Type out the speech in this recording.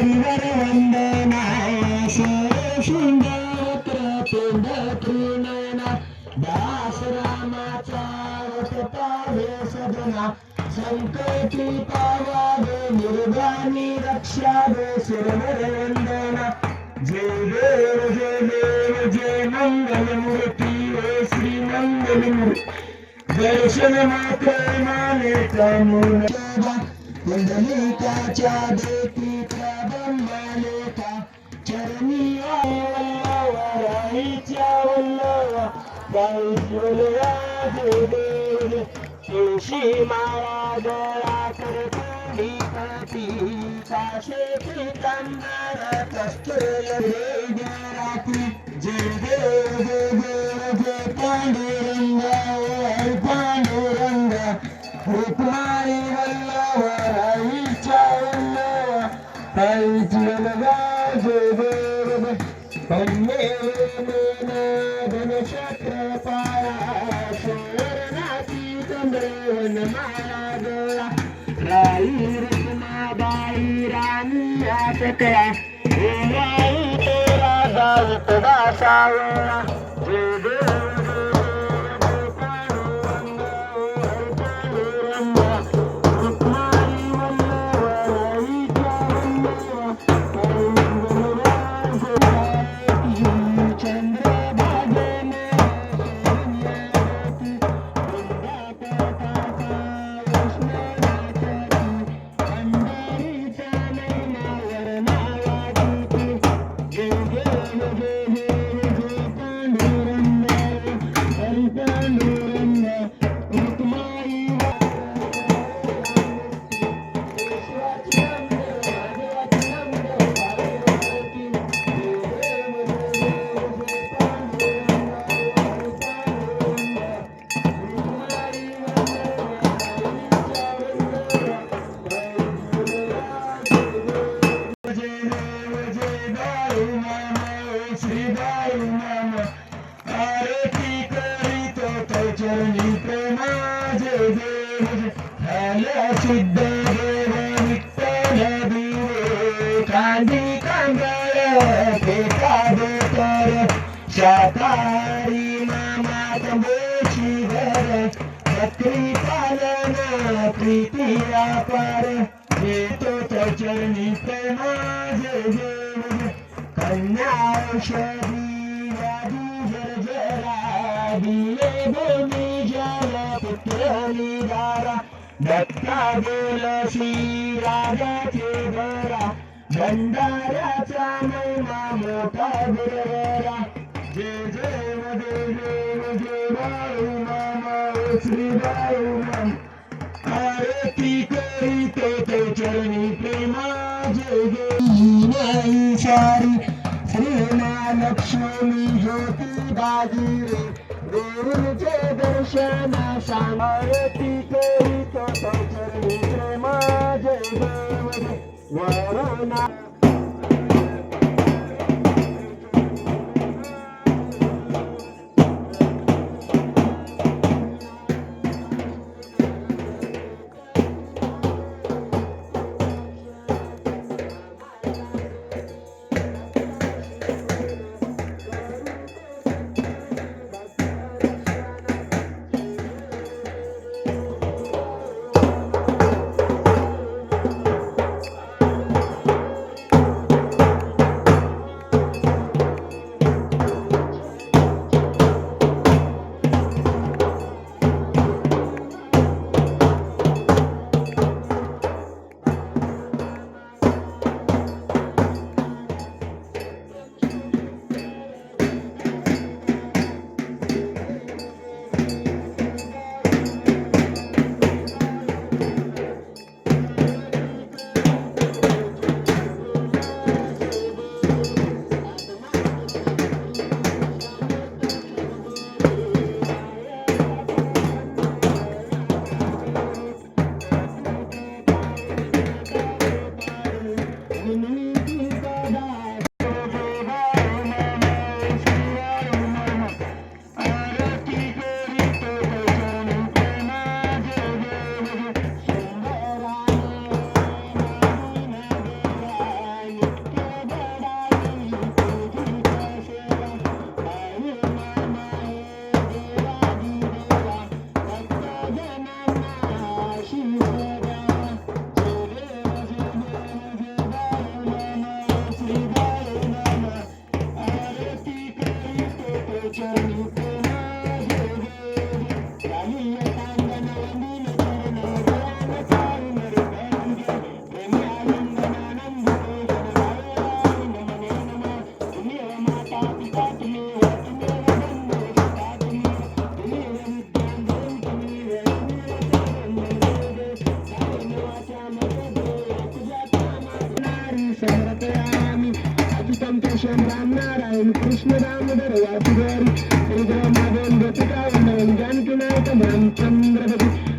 पीतांबर वंदना शृंगार पिंड तृणना दास रामाचा पावे सदना संकटी पावावे निर्गामी रक्षावे सुरवर वंदना जय देव जय देव जय मंगल मूर्ती ओ श्री मंगल मूर्ती दर्शन मात्र माने कामून कुंडलिकाच्या देती মারা দয়া করে তুমি পতি কাশে কি কান্দারা কষ্টল রে রাতি জেগে জেগে জে পাণ্ডুরঙ্গা ওর পাণ্ডুরঙ্গা রূপমারি বল্লভ রাই চাউল তাই জীবনগা জেগে বন্যে মেনা ধনক্ষত্র পায়া चंद्रवन माळा गोळा राई रुक्मा राणी आसकळा तेरा गावत दासावळा गांधी कंगळ देखावे तर शाकाहारी मामात बोची घर बकरी पालन प्रीती व्यापार. देतो चरणी तर माझे देव कन्या औषधी वादी जरा दिले भूमी जल पुत्रली दारा दत्ता बोलसी राजाचे बरा भंडाऱ्याचा महिमा मोठा गुरवरा जे जयमध्ये देव जे बाळू मामा श्री बाळू माम. आरती करीतो तो चरणी प्रेमा जय जय सारी श्री महालक्ष्मी ज्योती बाजी देवीचे दर्शन आरती करीतो तो चरणी प्रेमा जय देव जय वरुणा समर्पयामि अच्युतं केशवं राम नारायण कृष्ण दामोदर वासुदेव श्रीराम गोविंद जानकी नायक रामचंद्र